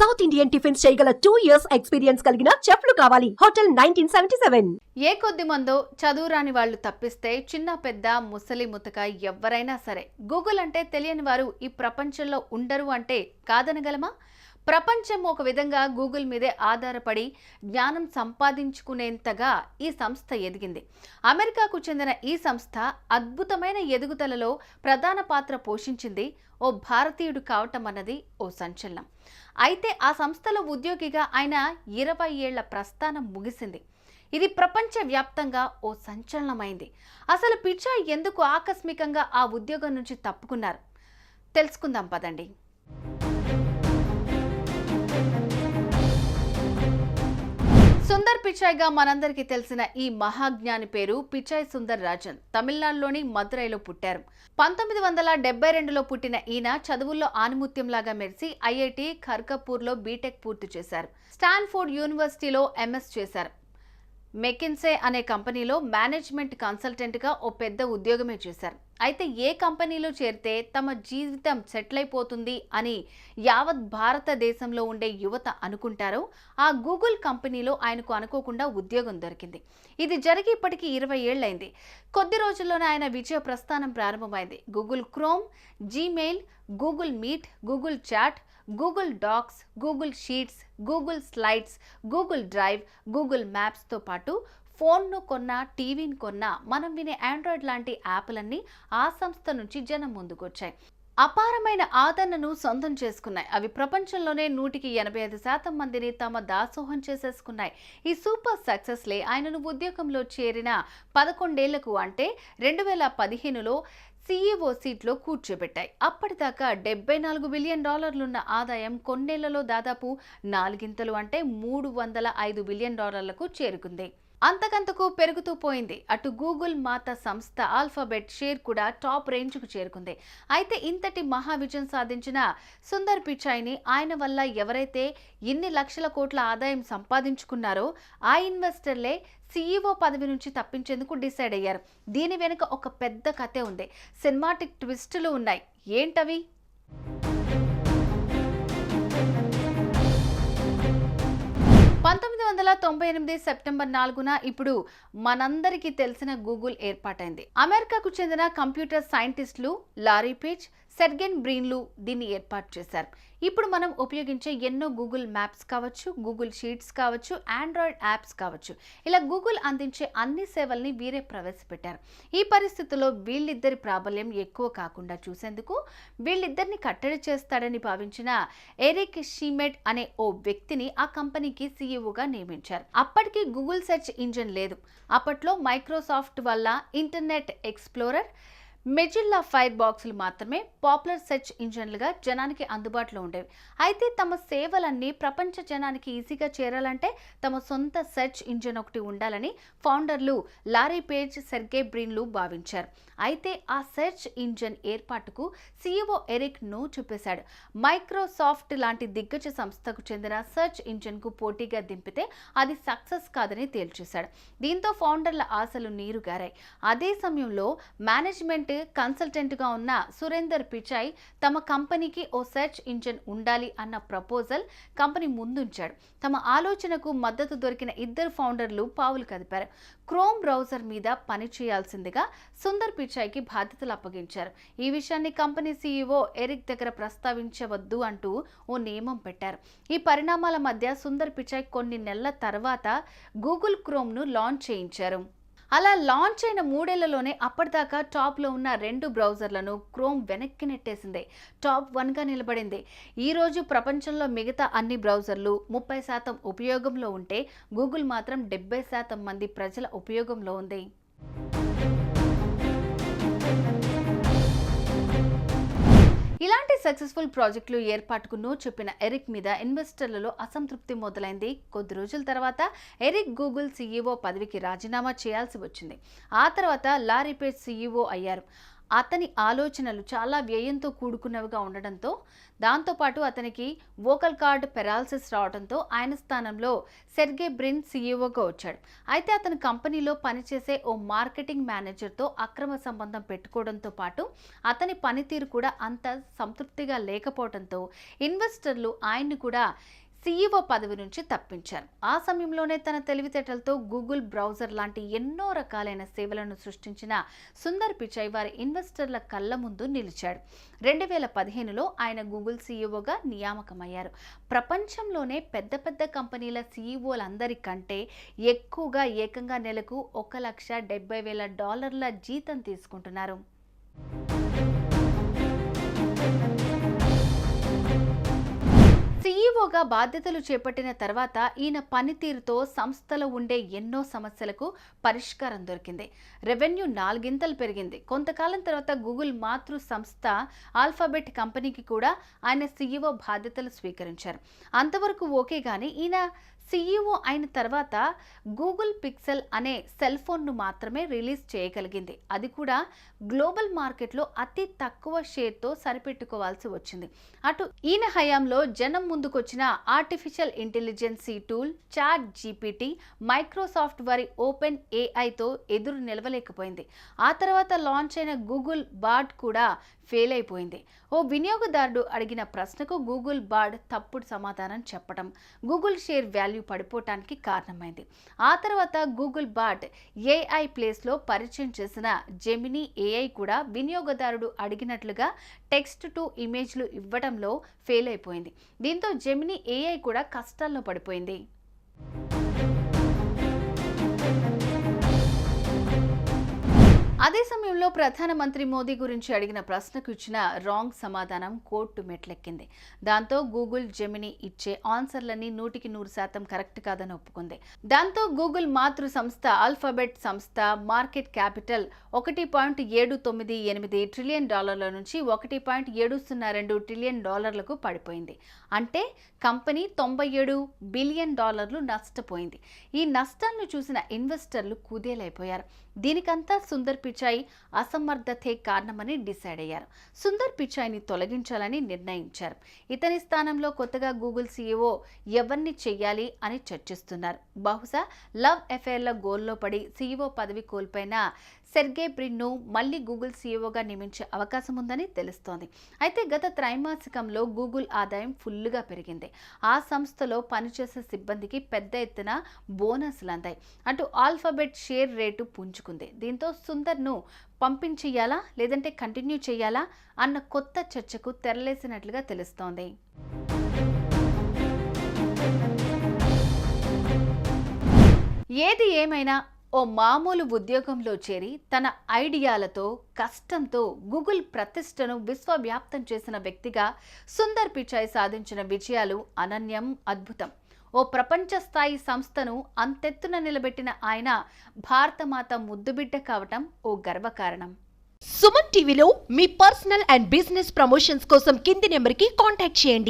South Indian tiffins చేయగల two years experience కలిగిన చెఫ్లు కావాలి. హోటల్ నైన్టీన్ సెవెంటీ సెవెన్ ఏ కొద్ది మందో చదువురాని వాళ్ళు తప్పిస్తే చిన్న పెద్ద ముసలి ముతక ఎవరైనా సరే గూగుల్ అంటే తెలియని వారు ఈ ప్రపంచంలో ఉండరు అంటే కాదనగలమా? ప్రపంచం ఒక విధంగా గూగుల్ మీదే ఆధారపడి జ్ఞానం సంపాదించుకునేంతగా ఈ సంస్థ ఎదిగింది. అమెరికాకు చెందిన ఈ సంస్థ అద్భుతమైన ఎదుగుదలలో ప్రధాన పాత్ర పోషించింది. ఓ భారతీయుడు కావటం అన్నది ఓ సంచలనం. అయితే ఆ సంస్థలో ఉద్యోగిగా ఆయన ఇరవై ఏళ్ళ ప్రస్థానం ముగిసింది. ఇది ప్రపంచవ్యాప్తంగా ఓ సంచలనమైంది. అసలు పిచ్చా ఎందుకు ఆకస్మికంగా ఆ ఉద్యోగం నుంచి తప్పుకున్నారు? తెలుసుకుందాం పదండి. సుందర్ పిచాయ్గా మనందరికీ తెలిసిన ఈ మహాజ్ఞాని పేరు పిచాయ్ సుందర్ రాజన్. తమిళనాడులోని మదురైలో పుట్టారు. పంతొమ్మిది వందల డెబ్బై రెండులో పుట్టిన ఈయన చదువుల్లో ఆనిముత్యంలాగా మెరిసి ఐఐటి ఖర్గపూర్లో బీటెక్ పూర్తి చేశారు. స్టాన్ఫోర్డ్ యూనివర్సిటీలో ఎంఎస్ చేశారు. మెకిన్సే అనే కంపెనీలో మేనేజ్మెంట్ కన్సల్టెంట్గా ఓ పెద్ద ఉద్యోగమే చేశారు. అయితే ఏ కంపెనీలో చేరితే తమ జీవితం సెటిల్ అయిపోతుంది అని యావత్ భారతదేశంలో ఉండే యువత అనుకుంటారో ఆ గూగుల్ కంపెనీలో ఆయనకు అనుకోకుండా ఉద్యోగం దొరికింది. ఇది జరిగి ఇప్పటికీ ఇరవై ఏళ్ళైంది. కొద్ది రోజుల్లోనే ఆయన విజయ ప్రస్థానం ప్రారంభమైంది. Google Chrome Gmail Google Meet Google Chat Google Docs Google Sheets Google Slides Google Drive Google మ్యాప్స్తో పాటు ఫోన్ను కొన్నా టీవీని కొన్నా మనం వినే ఆండ్రాయిడ్ లాంటి యాప్లన్నీ ఆ సంస్థ నుంచి జనం ముందుకొచ్చాయి. అపారమైన ఆదరణను సొంతం చేసుకున్నాయి. అవి ప్రపంచంలోనే నూటికి ఎనభై ఐదు శాతం మందిని తమ దాసోహం చేసేసుకున్నాయి. ఈ సూపర్ సక్సెస్లే ఆయనను ఉద్యోగంలో చేరిన పదకొండేళ్ళకు అంటే రెండు వేల పదిహేనులో సీఈఓ సీట్లో కూర్చోబెట్టాయి. అప్పటిదాకా డెబ్బై నాలుగు బిలియన్ డాలర్లున్న ఆదాయం కొన్నేళ్ళలో దాదాపు నాలుగింతలు అంటే మూడు వందల ఐదు బిలియన్ డాలర్లకు చేరుకుంది. అంతకంతకు పెరుగుతూ పోయింది. అటు గూగుల్ మాత సంస్థ ఆల్ఫాబెట్ షేర్ కూడా టాప్ రేంజ్కు చేరుకుంది. అయితే ఇంతటి మహా విజయం సాధించిన సుందర్ పిచాయ్ని ఆయన వల్ల ఎవరైతే ఇన్ని లక్షల కోట్ల ఆదాయం సంపాదించుకున్నారో ఆ ఇన్వెస్టర్లే సీఈఓ పదవి నుంచి తప్పించేందుకు డిసైడ్ అయ్యారు. దీని వెనుక ఒక పెద్ద కథే ఉంది. సినిమాటిక్ ట్విస్టులు ఉన్నాయి. ఏంటవి? పంతొమ్మిది వందల తొంభై ఎనిమిది సెప్టెంబర్ నాలుగున ఇప్పుడు మనందరికీ తెలిసిన గూగుల్ ఏర్పాటైంది. అమెరికాకు చెందిన కంప్యూటర్ సైంటిస్టులు లారీ పేజ్ సెర్గెన్ బ్రీన్లు దీన్ని ఏర్పాటు చేశారు. ఇప్పుడు మనం ఉపయోగించే ఎన్నో గూగుల్ మ్యాప్స్ కావచ్చు గూగుల్ షీట్స్ కావచ్చు ఆండ్రాయిడ్ యాప్స్ కావచ్చు. ఇలా గూగుల్ అందించే అన్ని సేవల్ని వీరే ప్రవేశపెట్టారు. ఈ పరిస్థితుల్లో వీళ్ళిద్దరి ప్రాబల్యం ఎక్కువ కాకుండా చూసేందుకు వీళ్ళిద్దరిని కట్టడి చేస్తాడని భావించిన ఎరిక్ షీమెట్ అనే ఓ వ్యక్తిని ఆ కంపెనీకి సీఈఓగా నియమించారు. అప్పటికి గూగుల్ సెర్చ్ ఇంజిన్ లేదు. అప్పట్లో మైక్రోసాఫ్ట్ వల్ల ఇంటర్నెట్ ఎక్స్ప్లోరర్ మెజిల్లా ఫైర్ బాక్సులు మాత్రమే పాపులర్ సెర్చ్ ఇంజన్లుగా జనానికి అందుబాటులో ఉండేవి. అయితే తమ సేవలన్నీ ప్రపంచ జనానికి ఈజీగా చేరాలంటే తమ సొంత సెర్చ్ ఇంజన్ ఒకటి ఉండాలని ఫౌండర్లు లారీ పేజ్ సెర్గే బ్రిన్లు భావించారు. అయితే ఆ సెర్చ్ ఇంజన్ ఏర్పాటుకు సీఈఓ ఎరిక్ నో చూపేశాడు. మైక్రోసాఫ్ట్ లాంటి దిగ్గజ సంస్థకు చెందిన సెర్చ్ ఇంజిన్కు పోటీగా దింపితే అది సక్సెస్ కాదని తేల్చేశాడు. దీంతో ఫౌండర్ల ఆశలు నీరుగారాయి. అదే సమయంలో మేనేజ్మెంట్ కన్సల్టెంట్గా ఉన్న సురేందర్ పిచాయ్ తమ కంపెనీకి ఓ సెర్చ్ ఇంజిన్ ఉండాలి అన్న ప్రపోజల్ కంపెనీ ముందుంచాడు. తమ ఆలోచనకు మద్దతు దొరికిన ఇద్దరు ఫౌండర్లు పావులు కదిపారు. క్రోమ్ బ్రౌజర్ మీద పని చేయాల్సిందిగా సుందర్ పిచాయ్కి బాధ్యతలు అప్పగించారు. ఈ విషయాన్ని కంపెనీ సీఈఓ ఎరిక్ దగ్గర ప్రస్తావించవద్దు అంటూ ఓ నియమం పెట్టారు. ఈ పరిణామాల మధ్య సుందర్ పిచాయ్ కొన్ని నెలల తర్వాత గూగుల్ క్రోమ్ను లాంచ్ చేయించారు. అలా లాంచ్ అయిన మూడేళ్ళలోనే అప్పటిదాకా టాప్లో ఉన్న రెండు బ్రౌజర్లను క్రోమ్ వెనక్కి నెట్టేసింది. టాప్ వన్గా నిలబడింది. ఈరోజు ప్రపంచంలో మిగతా అన్ని బ్రౌజర్లు ముప్పై శాతం ఉపయోగంలో ఉంటే గూగుల్ మాత్రం డెబ్బై శాతం మంది ప్రజల ఉపయోగంలో ఉంది. ఇలాంటి సక్సెస్ఫుల్ ప్రాజెక్టులు ఏర్పాటుకు నో చెప్పిన ఎరిక్ మీద ఇన్వెస్టర్లలో అసంతృప్తి మొదలైంది. కొద్ది రోజుల తర్వాత ఎరిక్ గూగుల్ సీఈఓ పదవికి రాజీనామా చేయాల్సి వచ్చింది. ఆ తర్వాత లారీపేట్ సీఈఓ అయ్యారు. అతని ఆలోచనలు చాలా వ్యయంతో కూడుకున్నవిగా ఉండడంతో దాంతోపాటు అతనికి వోకల్ కార్డ్ పెరాలసిస్ రావడంతో ఆయన స్థానంలో సెర్గే బ్రిన్ సీఈఓగా వచ్చాడు. అయితే అతని కంపెనీలో పనిచేసే ఓ మార్కెటింగ్ మేనేజర్తో అక్రమ సంబంధం పెట్టుకోవడంతో పాటు అతని పనితీరు కూడా అంత సంతృప్తిగా లేకపోవడంతో ఇన్వెస్టర్లు ఆయన్ని కూడా సీఈఓ పదవి నుంచి తప్పించారు. ఆ సమయంలోనే తన తెలివితేటలతో గూగుల్ బ్రౌజర్ లాంటి ఎన్నో రకాలైన సేవలను సృష్టించిన సుందర్ పిచై వారి ఇన్వెస్టర్ల కళ్ళ ముందు నిలిచాడు. రెండు వేల పదిహేనులో ఆయన గూగుల్ సీఈఓగా నియామకమయ్యారు. ప్రపంచంలోనే పెద్ద పెద్ద కంపెనీల సీఈఓలందరికంటే ఎక్కువగా ఏకంగా నెలకు ఒక లక్ష డెబ్బై వేల డాలర్ల జీతం తీసుకుంటున్నారు. సీఈఓగా బాధ్యతలు చేపట్టిన తర్వాత ఈయన పనితీరుతో సంస్థలో ఉండే ఎన్నో సమస్యలకు పరిష్కారం దొరికింది. రెవెన్యూ నాలుగింతలు పెరిగింది. కొంతకాలం తర్వాత గూగుల్ మాతృ సంస్థ ఆల్ఫాబెట్ కంపెనీకి కూడా ఆయన సీఈఓ బాధ్యతలు స్వీకరించారు. అంతవరకు ఓకే కానీ ఈయన సీఈఓ అయిన తర్వాత గూగుల్ పిక్సెల్ అనే సెల్ ఫోన్ను మాత్రమే రిలీజ్ చేయగలిగింది. అది కూడా గ్లోబల్ మార్కెట్లో అతి తక్కువ షేర్తో సరిపెట్టుకోవాల్సి వచ్చింది. అటు ఈయన హయాంలో జనం ముందుకొచ్చిన artificial intelligence tool chat GPT Microsoft వారి ఓపెన్ ఏఐతో ఎదురు నిలవలేకపోయింది. ఆ తర్వాత లాంచ్ అయిన గూగుల్ బార్డ్ కూడా ఫెయిల్ అయిపోయింది. ఓ వినియోగదారుడు అడిగిన ప్రశ్నకు గూగుల్ బార్డ్ తప్పుడు సమాధానం చెప్పడం గూగుల్ షేర్ వాల్యూ పడిపోవటానికి కారణమైంది. ఆ తర్వాత గూగుల్ బాట్ ఏఐ ప్లేస్లో పరిచయం చేసిన జెమినీ ఏఐ కూడా వినియోగదారుడు అడిగినట్లుగా టెక్స్ట్ టు ఇమేజ్లు ఇవ్వడంలో ఫెయిల్ అయిపోయింది. దీంతో జెమినీ ఏఐ కూడా కష్టాల్లో పడిపోయింది. అదే సమయంలో ప్రధానమంత్రి మోదీ గురించి అడిగిన ప్రశ్నకు ఇచ్చిన రాంగ్ సమాధానం కోర్టు మెట్లెక్కింది. దాంతో గూగుల్ జెమిని ఇచ్చే ఆన్సర్లన్నీ నూటికి నూరు శాతం కరెక్ట్ కాదని ఒప్పుకుంది. దాంతో గూగుల్ మాతృ సంస్థ ఆల్ఫాబెట్ సంస్థ మార్కెట్ క్యాపిటల్ ఒకటి పాయింట్ ఏడు తొమ్మిది ఎనిమిది ట్రిలియన్ డాలర్ల నుంచి ఒకటి పాయింట్ ఏడు సున్నా రెండు ట్రిలియన్ డాలర్లకు పడిపోయింది. అంటే కంపెనీ తొంభై ఏడు బిలియన్ డాలర్లు నష్టపోయింది. ఈ నష్టాలను చూసిన ఇన్వెస్టర్లు కుదేలైపోయారు. దీనికంతా సుందర్ పిచాయ్ అసమర్థతే కారణమని డిసైడ్ అయ్యారు. సుందర్ పిచాయ్ని తొలగించాలని నిర్ణయించారు. ఇతని స్థానంలో కొత్తగా గూగుల్ సీఈఓ ఎవరిని చెయ్యాలి అని చర్చిస్తున్నారు. బహుశా లవ్ అఫైర్ల గోల్లో పడి సీఈఓ పదవి కోల్పోయిన సెర్గే బ్రిన్ను మళ్ళీ గూగుల్ సీఈఓగా నియమించే అవకాశం ఉందని తెలుస్తోంది. అయితే గత త్రైమాసికంలో గూగుల్ ఆదాయం ఫుల్గా పెరిగింది. ఆ సంస్థలో పనిచేసే సిబ్బందికి పెద్ద ఎత్తున బోనస్లు అందాయి. అటు ఆల్ఫాబెట్ షేర్ రేటు పుంజుకుంది. దీంతో సుందర్ను పంపించేయాలా లేదంటే కంటిన్యూ చేయాలా అన్న కొత్త చర్చకు తెరలేసినట్లుగా తెలుస్తోంది. ఏది ఏమైనా ఓ మామూలు ఉద్యోగంలో చేరి తన ఐడియాలతో కష్టంతో గూగుల్ ప్రతిష్టను విశ్వవ్యాప్తం చేసిన వ్యక్తిగా సుందర్ పిచాయ్ సాధించిన విజయాలు అనన్యం అద్భుతం. ఓ ప్రపంచ స్థాయి సంస్థను అంతెత్తున నిలబెట్టిన ఆయన భారతమాత ముద్దుబిడ్డ కావటం ఓ గర్వకారణం. సుమన్ టీవీలో మీ పర్సనల్ అండ్ బిజినెస్ ప్రమోషన్స్ కోసం కింది నెంబర్కి కాంటాక్ట్ చేయండి.